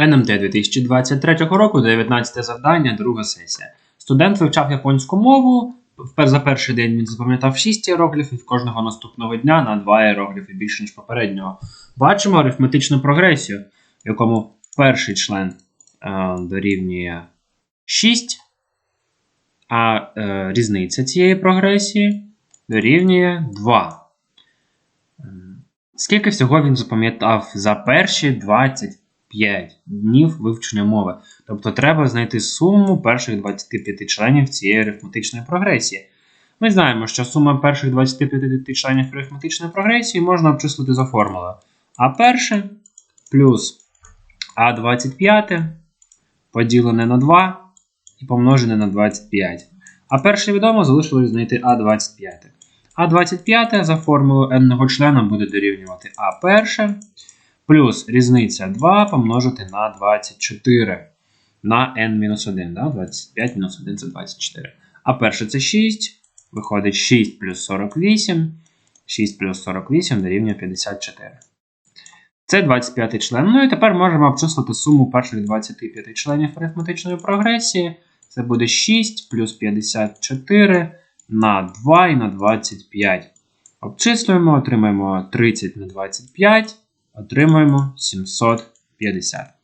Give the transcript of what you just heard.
НМТ 2023 року, 19 завдання, друга сесія. Студент вивчав японську мову. За перший день він запам'ятав 6 іерогліфів, кожного наступного дня на 2 іерогліфи більше, ніж попереднього. Бачимо арифметичну прогресію, в якому перший член е, дорівнює 6, а е, різниця цієї прогресії дорівнює 2. Ем, Скільки всього він запам'ятав за перші 25 днів вивчення мови? Тобто треба знайти суму перших 25 членів цієї арифметичної прогресії. Ми знаємо, що сума перших 25 членів арифметичної прогресії можна обчислити за формулою. А перше плюс А25 поділене на 2 і помножене на 25. А перше відомо залишилось знайти А25. А25 за формулою n-го члена буде дорівнювати А1 плюс різниця 2 помножити на 24 на n-1. Да? 25 мінус 1 це 24. А перше це 6. Виходить 6 плюс 48. 6 плюс 48 дорівнює 54. Це 25 член. Ну і тепер можемо обчислити суму перших 25 членів арифметичної прогресії. Це буде 6 плюс 54 на 2 і на 25. Обчислюємо, отримаємо 30 на 25, отримуємо 750.